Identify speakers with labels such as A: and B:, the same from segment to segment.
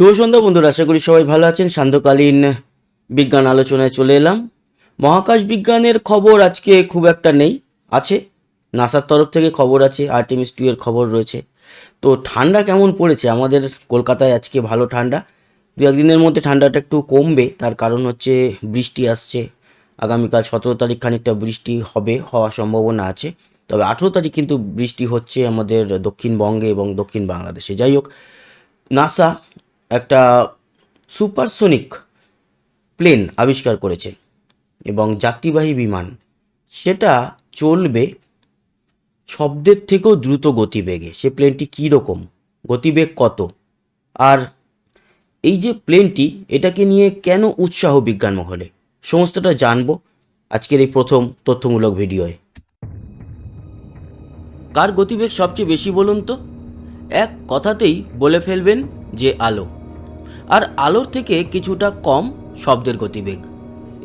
A: শুভ সন্ধ্যা বন্ধুরা, আশা করি সবাই ভালো আছেন। সান্ধ্যকালীন বিজ্ঞান আলোচনায় চলে এলাম। মহাকাশ বিজ্ঞানের খবর আজকে খুব একটা নেই, আছে। নাসার তরফ থেকে খবর আছে আর্টেমিস টু এর খবর রয়েছে। তো ঠান্ডা কেমন পড়েছে? আমাদের কলকাতায় আজকে ভালো ঠান্ডা। দু একদিনের মধ্যে ঠান্ডাটা একটু কমবে, তার কারণ হচ্ছে বৃষ্টি আসছে। আগামীকাল সতেরো তারিখ খানিকটা বৃষ্টি হবে, হওয়ার সম্ভাবনা আছে। তবে আঠেরো তারিখ কিন্তু বৃষ্টি হচ্ছে আমাদের দক্ষিণবঙ্গে এবং দক্ষিণ বাংলাদেশে। যাই হোক, নাসা একটা সুপারসোনিক প্লেন আবিষ্কার করেছে এবং যাত্রীবাহী বিমান। সেটা চলবে শব্দের থেকেও দ্রুত গতিবেগে। সে প্লেনটি কী রকম গতিবেগ কত? আর এই যে প্লেনটি, এটাকে নিয়ে কেন উৎসাহ বিজ্ঞান মহলে? সমস্তটা জানব আজকের এই প্রথম তথ্যমূলক ভিডিওয়। কার গতিবেগ সবচেয়ে বেশি বলুন তো? এক কথাতেই বলে ফেলবেন যে আলো। আর আলোর থেকে কিছুটা কম শব্দের গতিবেগ।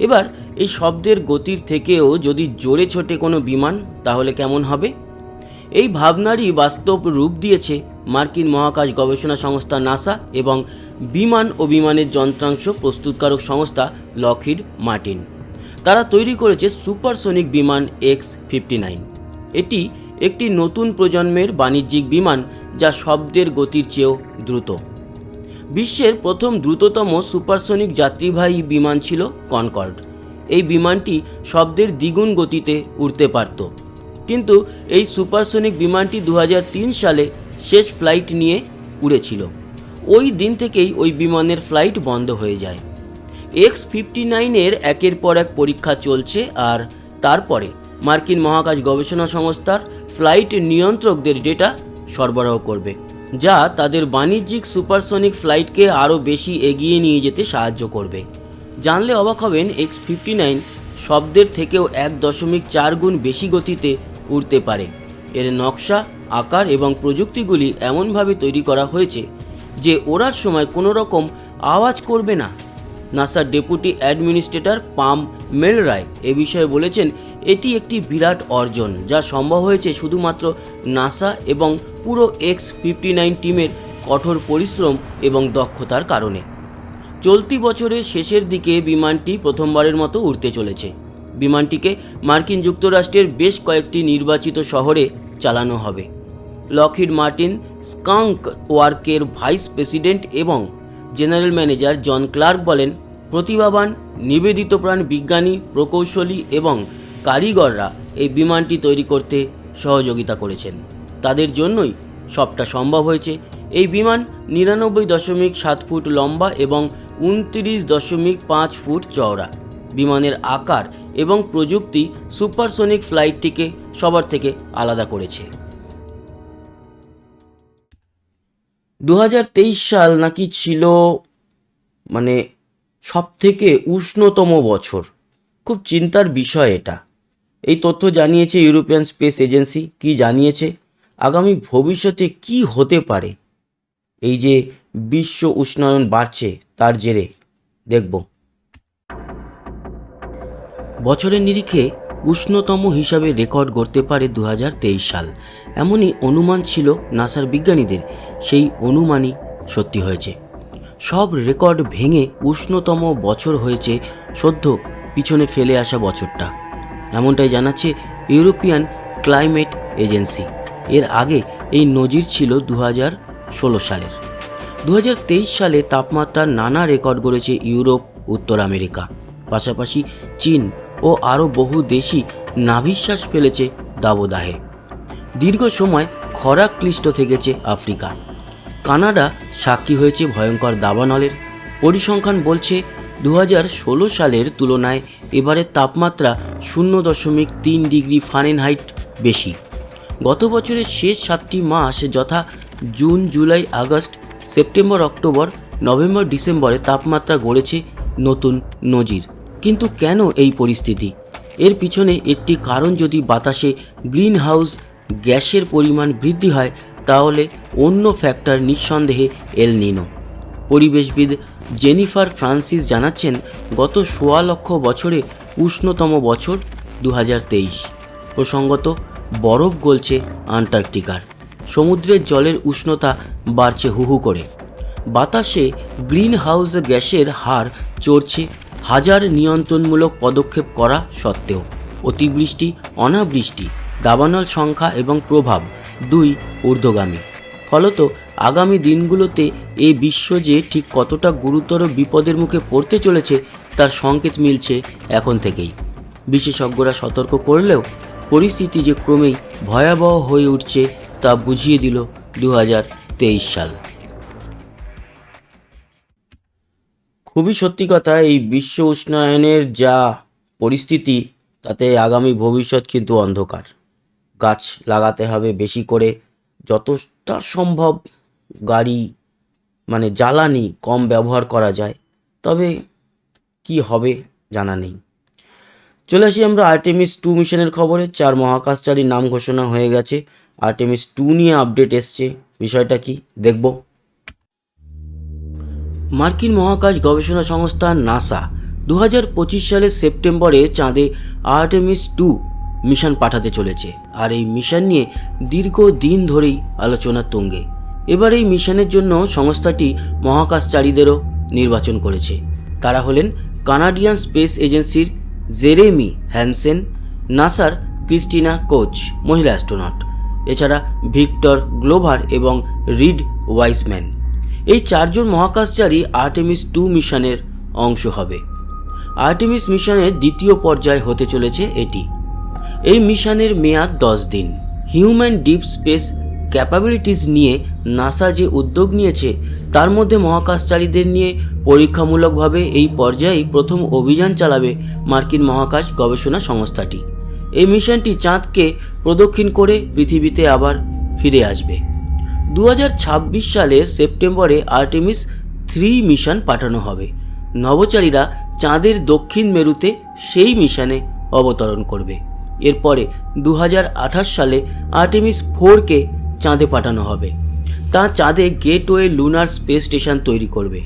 A: এবার এই শব্দের গতির থেকেও যদি জোরে ছোটে কোনো বিমান, তাহলে কেমন হবে? এই ভাবনারই বাস্তব রূপ দিয়েছে মার্কিন মহাকাশ গবেষণা সংস্থা নাসা এবং বিমান ও বিমানের যন্ত্রাংশ প্রস্তুতকারক সংস্থা লকহিড মার্টিন। তারা তৈরি করেছে সুপারসোনিক বিমান এক্স ফিফটি নাইন। এটি একটি নতুন প্রজন্মের বাণিজ্যিক বিমান যা শব্দের গতির চেয়েও দ্রুত। বিশ্বের প্রথম দ্রুততম সুপারসনিক যাত্রীবাহী বিমান ছিল কনকর্ড। এই বিমানটি শব্দের দ্বিগুণ গতিতে উড়তে পারত। কিন্তু এই সুপারসনিক বিমানটি দু হাজার তিন সালে শেষ ফ্লাইট নিয়ে উড়েছিল। ওই দিন থেকেই ওই বিমানের ফ্লাইট বন্ধ হয়ে যায়। এক্স ফিফটি নাইনের একের পর এক পরীক্ষা চলছে আর তারপরে মার্কিন মহাকাশ গবেষণা সংস্থার ফ্লাইট নিয়ন্ত্রকদের ডেটা সরবরাহ করবে। যা তাদের বাণিজ্যিক সুপারসনিক ফ্লাইটকে আরও বেশি এগিয়ে নিয়ে যেতে সাহায্য করবে। জানলে অবাক হবেন, এক্স ফিফটি নাইন শব্দের থেকেও এক দশমিক চার গুণ বেশি গতিতে উড়তে পারে। এর নকশা, আকার এবং প্রযুক্তিগুলি এমনভাবে তৈরি করা হয়েছে যে ওড়ার সময় কোনো রকম আওয়াজ করবে না। নাসার ডেপুটি অ্যাডমিনিস্ট্রেটর পাম মেলরায় এ বিষয়ে বলেছেন, এটি একটি বিরাট অর্জন, যা সম্ভব হয়েছে শুধুমাত্র নাসা এবং পুরো এক্স ফিফটি নাইন টিমের কঠোর পরিশ্রম এবং দক্ষতার কারণে। চলতি বছরের শেষের দিকে বিমানটি প্রথমবারের মতো উড়তে চলেছে। বিমানটিকে মার্কিন যুক্তরাষ্ট্রের বেশ কয়েকটি নির্বাচিত শহরে চালানো হবে। লকহিড মার্টিন স্কাঙ্ক ওয়ার্কের ভাইস প্রেসিডেন্ট এবং জেনারেল ম্যানেজার জন ক্লার্ক বলেন প্রতিভাবান নিবেদিতপ্রাণ বিজ্ঞানী, প্রকৌশলী এবং কারিগররা এই বিমানটি তৈরি করতে সহযোগিতা করেছেন। তাদের জন্যই সবটা সম্ভব হয়েছে। এই বিমান নিরানব্বই দশমিক সাত ফুট লম্বা এবং উনত্রিশ দশমিক পাঁচ ফুট চওড়া। বিমানের আকার এবং প্রযুক্তি সুপারসোনিক ফ্লাইটটিকে সবার থেকে আলাদা করেছে। দু হাজার তেইশ সাল নাকি ছিল মানে সব থেকে উষ্ণতম বছর। খুব চিন্তার বিষয় এটা। এই তথ্য জানিয়েছে ইউরোপিয়ান স্পেস এজেন্সি। কি জানিয়েছে? আগামী ভবিষ্যতে কি হতে পারে? এই যে বিশ্ব উষ্ণায়ন বাড়ছে, তার জেরে। দেখব। বছরের নিরিখে উষ্ণতম হিসাবে রেকর্ড গড়তে পারে দু হাজার তেইশ সাল। এমনই অনুমান ছিল নাসার বিজ্ঞানীদের। সেই অনুমানই সত্যি হয়েছে। সব রেকর্ড ভেঙে উষ্ণতম বছর হয়েছে, সদ্য পিছনে ফেলে আসা বছরটা। এমনটাই জানাচ্ছে ইউরোপিয়ান ক্লাইমেট এজেন্সি। এর আগে এই নজির ছিল দু সালের। দু হাজার তেইশ সালে তাপমাত্রা নানা রেকর্ড গড়েছে ইউরোপ, উত্তর আমেরিকা। পাশাপাশি চীন ও আরও বহু দেশই নাভিশ্বাস ফেলেছে দাবদাহে। দীর্ঘ সময় খরা ক্লিষ্ট থেকেছে আফ্রিকা। কানাডা সাক্ষী হয়েছে ভয়ঙ্কর দাবানলের। পরিসংখ্যান বলছে দু সালের তুলনায় এবারের তাপমাত্রা শূন্য দশমিক তিন ডিগ্রি ফারেনহাইট বেশি। গত বছরের শেষ সাতটি মাস যথা June, July, August, September, October, November, ডিসেম্বরে তাপমাত্রা গড়েছে নতুন নজির। কিন্তু কেন এই পরিস্থিতি? এর পিছনে একটি কারণ যদি বাতাসে গ্রিন হাউস গ্যাসের পরিমাণ বৃদ্ধি হয় তাহলে অন্য ফ্যাক্টর নিঃসন্দেহে এল নিনো পরিবেশবিদ জেনিফার ফ্রান্সিস জানাচ্ছেন, গত সোয়া লক্ষ বছরে উষ্ণতম বছর দু হাজার তেইশ। প্রসঙ্গত, বরফ গলছে আন্টার্কটিকার। সমুদ্রের জলের উষ্ণতা বাড়ছে হুহু করে। বাতাসে গ্রিন হাউস গ্যাসের হার চড়ছে হাজার নিয়ন্ত্রণমূলক পদক্ষেপ করা সত্ত্বেও। অতিবৃষ্টি, অনাবৃষ্টি, দাবানল সংখ্যা এবং প্রভাব দুই ঊর্ধ্বগামী। ফলত আগামী দিনগুলোতে এই বিশ্ব যে ঠিক কতটা গুরুতর বিপদের মুখে পড়তে চলেছে, তার সংকেত মিলছে এখন থেকেই। বিশেষজ্ঞরা সতর্ক করলেও পরিস্থিতি যে ক্রমেই ভয়াবহ হয়ে উঠছে, তা বুঝিয়ে দিল দু হাজার তেইশ সাল। খুবই সত্যি কথা, এই বিশ্ব উষ্ণায়নের যা পরিস্থিতি, তাতে আগামী ভবিষ্যৎ কিন্তু অন্ধকার। গাছ লাগাতে হবে বেশি করে। যতটা সম্ভব গাড়ি মানে জ্বালানি কম ব্যবহার করা যায়। তবে কি হবে জানা নেই। চলে আসি আমরা আর্টেমিস টু মিশনের খবরে। চার মহাকাশচারীর নাম ঘোষণা হয়ে গেছে। আর্টেমিস টু নিয়ে আপডেট এসছে। বিষয়টা কি দেখব। মার্কিন মহাকাশ গবেষণা সংস্থা নাসা দু হাজার পঁচিশ সালের সেপ্টেম্বরে চাঁদে আর্টেমিস টু মিশন পাঠাতে চলেছে। আর এই মিশন নিয়ে দীর্ঘ দিন ধরেই আলোচনা তুঙ্গে। এবার এই মিশনের জন্য সংস্থাটি মহাকাশচারীদেরও নির্বাচন করেছে। তারা হলেন কানাডিয়ান স্পেস এজেন্সির জেরেমি হ্যানসেন, নাসার ক্রিস্টিনা কোচ, মহিলা অ্যাস্ট্রোনট, এছাড়া ভিক্টর গ্লোভার এবং রিড ওয়াইসম্যান। এই চারজন মহাকাশচারী আর্টেমিস টু মিশনের অংশ হবে। আর্টেমিস মিশনের দ্বিতীয় পর্যায় হতে চলেছে এটি। এই মিশনের মেয়াদ দশ দিন। হিউম্যান ডিপ স্পেস ক্যাপাবিলিটিস নিয়ে নাসা যে উদ্যোগ নিয়েছে, তার মধ্যে মহাকাশচারীদের নিয়ে পরীক্ষামূলকভাবে এই পর্যায়েই প্রথম অভিযান চালাবে মার্কিন মহাকাশ গবেষণা সংস্থাটি। এই মিশনটি চাঁদকে প্রদক্ষিণ করে পৃথিবীতে আবার ফিরে আসবে। দু সালে সেপ্টেম্বরে আর্টেমিস থ্রি মিশন পাঠানো হবে। নভোচারীরা চাঁদের দক্ষিণ মেরুতে সেই মিশনে অবতরণ করবে। এরপরে দু হাজার আঠাশ সালে আর্টেমিস ফোরকে চাঁদে পাঠানো হবে। তা চাঁদে গেটওয়ে লুনার স্পেস স্টেশন তৈরি করবে।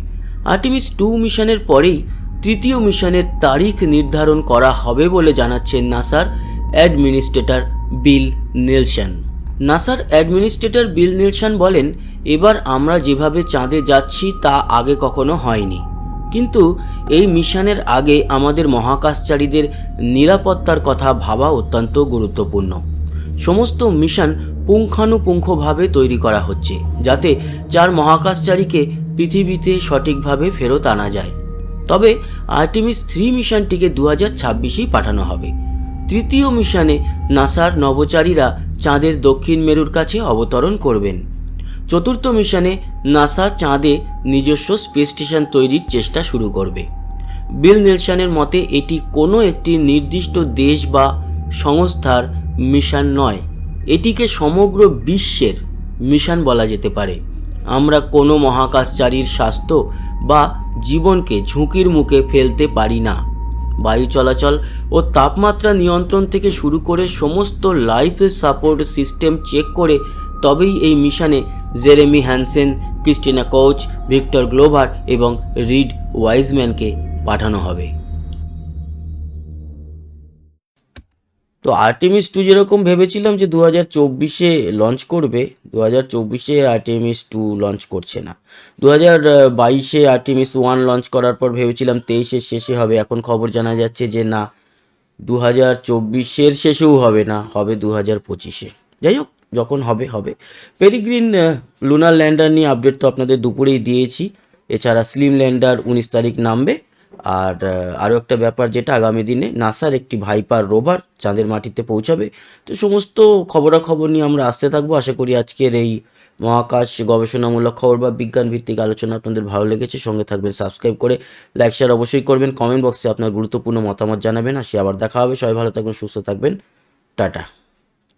A: আর্টেমিস টু মিশনের পরেই তৃতীয় মিশনের তারিখ নির্ধারণ করা হবে বলে জানাচ্ছেন নাসার অ্যাডমিনিস্ট্রেটর বিল নেলসন। নাসার অ্যাডমিনিস্ট্রেটর বিল নেলসন বলেন, এবার আমরা যেভাবে চাঁদে যাচ্ছি তা আগে কখনো হয়নি। কিন্তু এই মিশনের আগে আমাদের মহাকাশচারীদের নিরাপত্তার কথা ভাবা অত্যন্ত গুরুত্বপূর্ণ। সমস্ত মিশন পুঙ্খানুপুঙ্খভাবে তৈরি করা হচ্ছে, যাতে চার মহাকাশচারীকে পৃথিবীতে সঠিকভাবে ফেরত আনা যায়। তবে আর্টিমিস থ্রি মিশনটিকে দু হাজার ছাব্বিশেই পাঠানো হবে। তৃতীয় মিশনে নাসার নভোচারীরা চাঁদের দক্ষিণ মেরুর কাছে অবতরণ করবেন। চতুর্থ মিশনে নাসা চাঁদে নিজস্ব স্পেস স্টেশন তৈরির চেষ্টা শুরু করবে। বিল নেলসনের মতে, এটি কোনো একটি নির্দিষ্ট দেশ বা সংস্থার মিশন নয়। এটিকে সমগ্র বিশ্বের মিশন বলা যেতে পারে। আমরা কোনো মহাকাশচারীর স্বাস্থ্য বা জীবনকে ঝুঁকির মুখে ফেলতে পারি না। বায়ু চলাচল ও তাপমাত্রা নিয়ন্ত্রণ থেকে শুরু করে সমস্ত লাইফ সাপোর্ট সিস্টেম চেক করে তবেই এই মিশনে Jeremy Hansen, Christina Koch, Victor Glover এবং রিড ওয়াইজম্যানকে পাঠানো হবে। তো আর্টেমিস টু যেরকম ভেবেছিলাম যে দু হাজার চব্বিশে লঞ্চ করবে, দু হাজার চব্বিশে আর্টেমিস টু লঞ্চ করছে না। দু হাজার বাইশে আর্টেমিস ওয়ান লঞ্চ করার পর ভেবেছিলাম তেইশের শেষে হবে, এখন খবর জানা যাচ্ছে যে না, দু হাজার চব্বিশের শেষেও হবে না, হবে দু হাজার পঁচিশে। যাই হোক যখন হবে হবে। পেরিগ্রিন লুনার ল্যান্ডার নিয়ে আপডেট তো আপনাদের দুপুরেই দিয়েছি। এছাড়া স্লিম ল্যান্ডার উনিশ তারিখ নামবে। আর আরও একটা ব্যাপার যেটা আগামী দিনে নাসার একটি ভাইপার রোভার চাঁদের মাটিতে পৌঁছাবে। তো সমস্ত খবরাখবর নিয়ে আমরা আসতে থাকব। আশা করি আজকের এই মহাকাশ গবেষণামূলক খবর বা বিজ্ঞান ভিত্তিক আলোচনা আপনাদের ভালো লেগেছে। সঙ্গে থাকবেন সাবস্ক্রাইব করে লাইক শেয়ার অবশ্যই করবেন। কমেন্ট বক্সে আপনার গুরুত্বপূর্ণ মতামত জানাবেন। আর সে আবার দেখা হবে। সবাই ভালো থাকবেন, সুস্থ থাকবেন। টাটা।